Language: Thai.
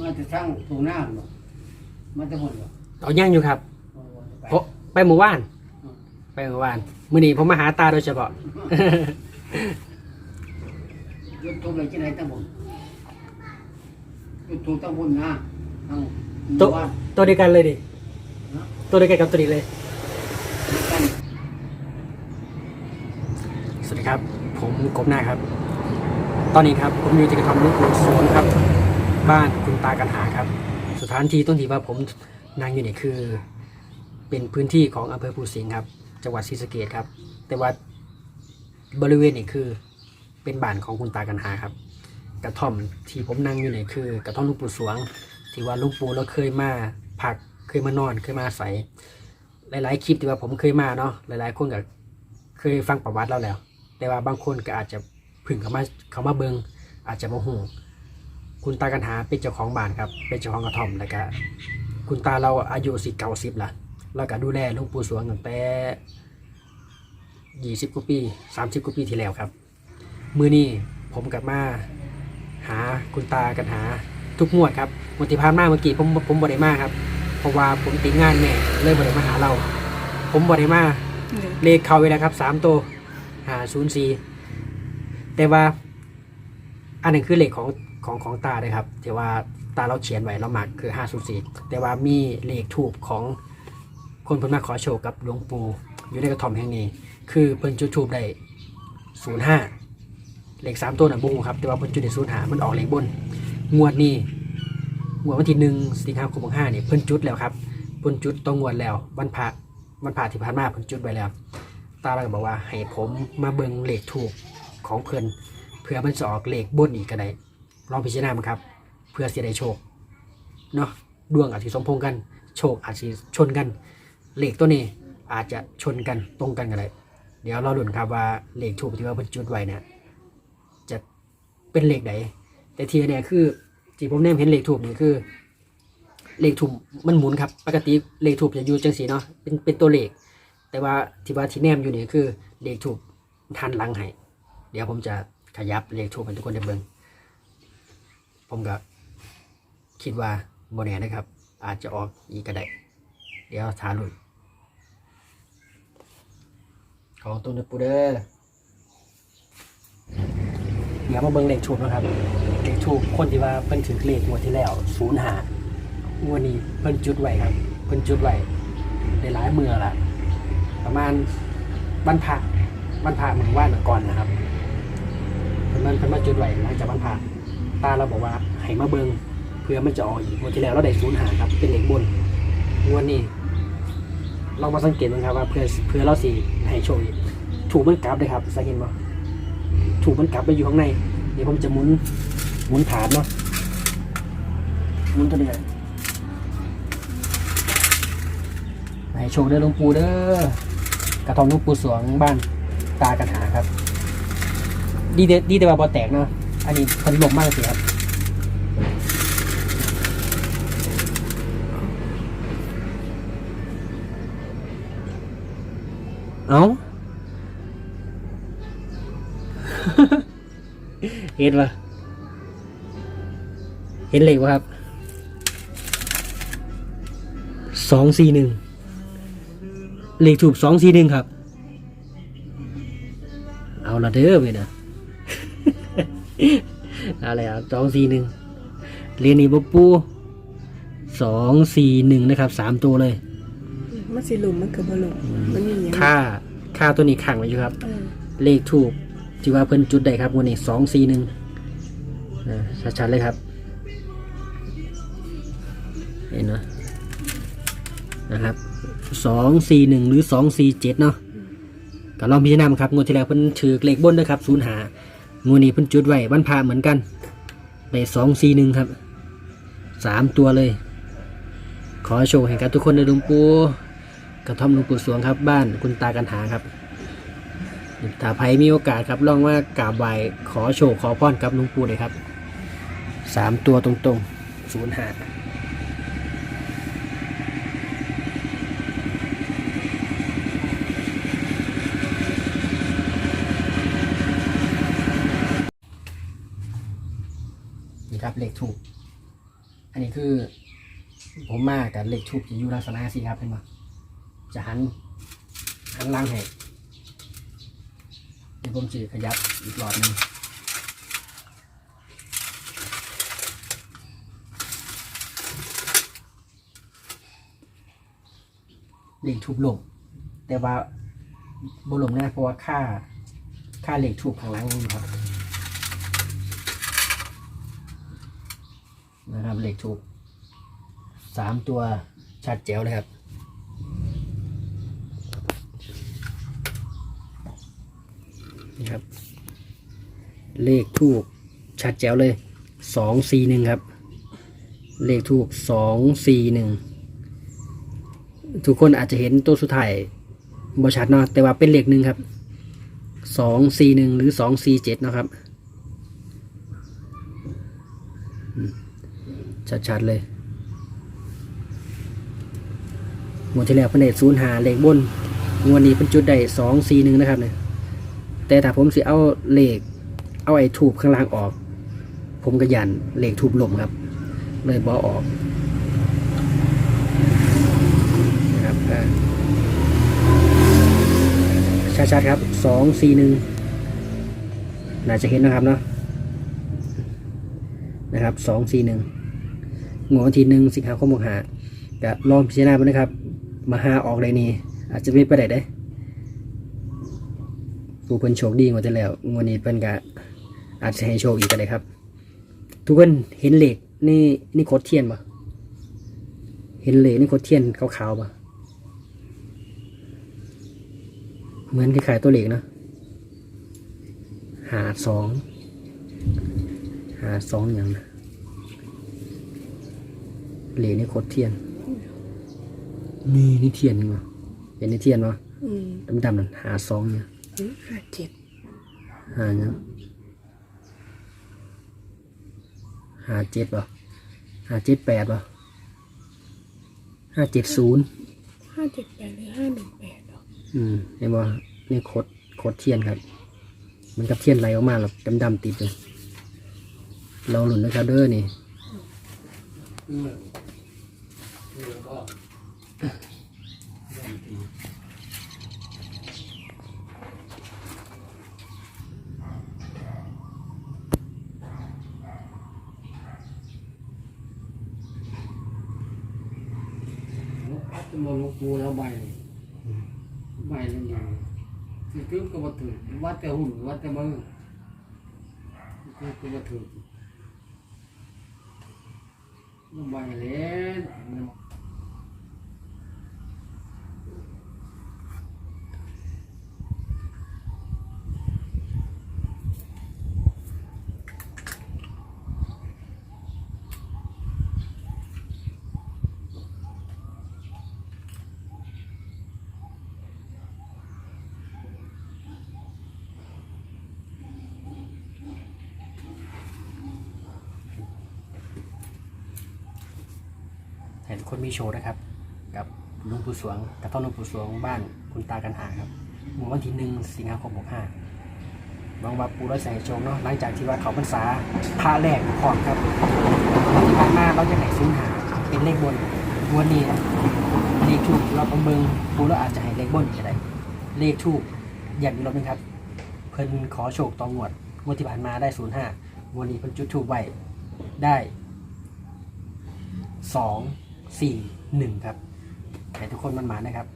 มาจะสร้างตรงหน้าบ่มาจะหมดบ่เอาย่างอยู่ครับโอ้โหไปเพราะไปหมู่บ้าน ไปหมู่บ้านมื้อนี้ผมมาหาตาโดยเฉพาะ ยุดทุกเลยที่ไหนตั้งบนยุดทุกตั้งบนนะทั้งหมู่ตัวบ้านตัวเดียวกันเลยดินะตัวเดียวกันกับตัวนี้เลย กันสวัสดีครับ ผมกบหน้าครับ ตอนนี้ครับผมอยู่ที่กระท่อมลูกปูสวนครับ บ้านคุณตากันหาครับ สถานที่ต้นที่ว่าผมนั่งอยู่นี่คือ เป็นพื้นที่ของอำเภอภูสิงห์ครับ จังหวัดศรีสะเกษครับ แต่ว่าบริเวณนี่คือเป็นบ้านของคุณตากันหาครับ กระท่อมที่ผมนั่งอยู่นี่คือ กระท่อมลูกปูสวง ที่ว่าลูกปูเราเคยมาพักเคยมานอนเคยมาอาศัย หลาย ๆ คลิปที่ว่าผมเคยมาเนาะหลาย ๆ คนก็เคยฟังประวัติเราแล้ว แต่ว่าบางคนก็อาจจะเพึ่งเขามาเขามาเบิงอาจจะมาหู คุณตากันหาเป็นเจ้าของบ้านครับ เป็นเจ้าของกระท่อมแล้วก็คุณตาเราอายุสิเก้าสิบละแล้วก็ดูแลหลุงปู่สวงตั้งแต่ยี่สิบกว่าปีสามสิบกว่าปีที่แล้วครับ มือนี้ผมกลับมาหาคุณตากันหาทุกงวดครับงวดที่ผ่านมาเมื่อกี้ผมผมบ่ได้มาครับ เพราะว่าผมติดงานแม่เลยบ่ได้มาหาเรา ผมบ่ได้มาเลขเข้าไปแล้วครับสามตัวหาศูนย์สี่แต่ว่า อันนึงคือเลขของของของตาเลยครับแต่ว่าตาเราเขียนไว้เราหมักคือห้าศูนสี่แต่ว่ามีเลขถูกของคนเพิ่นมาขอโชคกับหลวงปู่อยู่ในกระท่อมแห่งนี้ คือเพิ่นจุดทูบได้ศูนย์ห้าเลขสามตัวน่ะบุ้งครับ แต่ว่าเพิ่นจุดได้ศูนย์หามันออกเลขบน งวดนี้งวดวันที่หนึ่งสิงหาคมห้าเนี่ยเพิ่นจุดแล้วครับเพิ่นจุดต้องงวดแล้ววันพระมันผ่าที่ผ่านมาผมจุดไว้แล้ว ตาเราก็บอกว่าให้ผมมาเบิ่งเลขถูกของเพื่อนเพื่อมันจะออกเลขบนอีกก็ได้ ลองพิจารณามันครับ เพื่อเสียได้โชคเนาะดวงอาจจะสมพงกัน โชคอาจจะชนกันเหลขตัวนี้อาจจะชนกันตรงกันก็ได้เดี๋ยวเราลุ้นครับว่าเหลขถูกที่ว่าเพิ่นจุดไว้เนี่ยจะเป็นเหลขไหนแต่ทีเนี่ยคือที่ผมแนมเห็นเหลขถูกนี่คือเลขถูกมันหมุนครับ ปกติเลขถูกจะอยู่จังสีเนาะเป็นเป็นตัวเลข แต่ว่าที่ว่าที่แนมอยู่นี่คือเลขถูกทันหลังให้เดี๋ยวผมจะขยับเลขถูกให้ทุกคนได้เบิ่ง ผมก็คิดว่าโมแน่นะครับ อาจจะออกอีกก็ได้ เดี๋ยวทาลุนของตัวนึกปูเดอร์เดี๋ยวมาเบิ่งเลขถูกนะครับ เลขถูกคนที่ว่าเพิ่นถือเลขงวดที่แล้วศูนย์หางวดนี้เพิ่นจุดไว้ครับ เพิ่นจุดไว้ได้หลายเมื่อละประมาณบรรพะบรรพะเหมือนว่านก่อนนะครับเพิ่นมันเพิ่นมาจุดไว้หลังจากบรรพะ ตาเราบอกว่าให้มาเบิงเพื่อมันจะออกอีกงวดที่แล้วเราได้ศูนย์หาครับ เป็นเลขบนงวดนี้ลองมาสังเกตดูครับว่าเพื่อเพื่อเราสิให้โชคอีกถูกมันกลับเลยครับสังเกตบ่ถูกมันกลับไปอยู่ข้างในเดี๋ยวผมจะหมุนหมุนฐานเนาะหมุนตัวนี้ให้โชคเด้อหลวงปู่เด้อกระทองหลวงปู่สวงบ้านตากระถาครับ ดีเดดีแต่ว่าบอแตกเนาะ อันนี้คนลมมากสิครับเอาเห็นปะเห็นเหล็กปะครับสองสี่หนึ่งเลขถูกสองสี่หนึ่งครับ เอาละเด้อไปนะ อะไรอะสองสี่หนึ่งเรียนนี่บปูสองสี่หนึ่งนะครับสามตัวเลย มันสิหลุมมันเกือบบหลุมมันมีอย่างค่าค่าตัวนี้ขังไว้อยู่ครับ เออเลขถูกที่ว่าเพิ่นจุดได้ครับวันนี้สองสี่หนึ่งชัดๆเลยครับ เห็นเนาะนะครับสองสี่หนึ่งหรือสองสี่เจ็ดเนาะก็ลองพิจารณาครับงวดที่แล้วเพิ่นถือเลขบนนะครับศูนย์หา งูนี้เพิ่นจุดไว้บันพาเหมือนกันได้สองสี่หนึ่งครับสามตัวเลย ขอโชว์ให้กับทุกคนในหลุงปูกระท่อมหลุงปู่สวงครับบ้านคุณตากันหาครับถ้าใครมีโอกาสครับลองว่ากราบไหว้ขอโชคขอพรกับหลุงปู่เลยครับสามตัวตรงๆศูนย์ห้านี่ครับ เลขถูก อันนี้คือ ผมมากับเลขทูบจะอยู่ลักษณะสิครับเห็นไหมจะหันหันล่างให้เดี๋ยวผมจะขยับอีกหลอดหนึงเหลขทูบลงแต่ว่าบลงนะเพราะว่าค่าค่าเลขทูบข้างหล่างอยู่ครับ นะครับเลขทูบสามตัวชัดแจ๋วเลยครับ นี่ครับ เลขทูบชัดแจ๋วเลยสองสี่หนึ่งครับ เลขทูบสองสี่หนึ่งทุกคนอาจจะเห็นตัวสุดท้ายบ่ชัดเนาะแต่ว่าเป็นเลขหนึ่งครับสองสี่หนึ่งหรือสองสี่เจ็ดนะครับ ชัดๆเลยงวดที่แล้วเพิ่นได้ศูนย์หาเลขบนงวดนี้เป็นจุดได้สองสี่หนึ่งนะครับเนี่ยแต่ถ้าผมสิเอาเลขเอาไอ้ทูบข้างล่างออก ผมก็ยันเลขทูบลมครับ เลยบอออกนะครับชัดๆครับสองสี่หนึ่งน่าจะเห็นนะครับเนาะนะครับสองสี่หนึ่ง งวดวันที่หนึ่งสิงหาคมหกหาก็ลองพิจารณาไปนะครับ มาหาออกเลยนี่อาจจะไม่ไปได้เด้ผู้เพิ่นโชคดีกว่าที่แล้วงวดนี้เพิ่นก็อาจจะให้โชคอีกก็ได้ครับ ทุกคนเห็นเหล็กนี่นี่โคดเทียนปะเห็นเหล็กนี่โคดเทียนขาวๆปะเหมือนคล้ายๆตัวเหล็กเนะหาสองหาสองอย่างนะ เหลวนี่โคตรเทียนนี่นี่เทียนนี่วะเห็นนี่เทียนวะอืมดำๆนั่นหาสองเนี่ยหรือห้าเจ็ดหาเนี่ยหาเจ็ดป่ะหาเจ็ดแปดป่ะห้าเจ็ดศูนย์ห้าเจ็ดแปดหรือห้าหนึ่งแปดหรออืมเห็นบ่นี่โคตรโคตรเทียนครับ มันกับเทียนไหลออกมาแบบดำๆติดเลยเราหลุนนะครับเด้อนี่ ปัดจะมาลูกปูแล้วใบนี่ใบนี่อย่างคือคือก็มาถือวัดแต่หุ่นวัดแต่มือคือก็มาถือใบเล่น นคนมีโชว์นะครับ กับลุงปู่สวงกับท่านลุงปู่สวงบ้านคุณตากันหาครับเมื่อวันที่หนึ่งสิงหาคมหกห้าหวังว่าปู่ร้อยแสงโชงเนาะหลังจากที่ว่าเขาพรรษาพระแรกก่อนครับที่ผ่านมาเราจะไหนศูนย์หาเป็นเลขบนวันนี้เลขทูบเราประเมินปู่เราอาจจะให้เลขบนอีกก็ได้เลขทูบอย่างนี้รอบนึงครับ เพิ่นขอโชคตองงวดงวดที่ผ่านมาได้ศูนย์ห้าวันนี้เพิ่นจุดทูบไว้ได้สอง สี่หนึ่งครับให้ทุกคนมันมานะครับ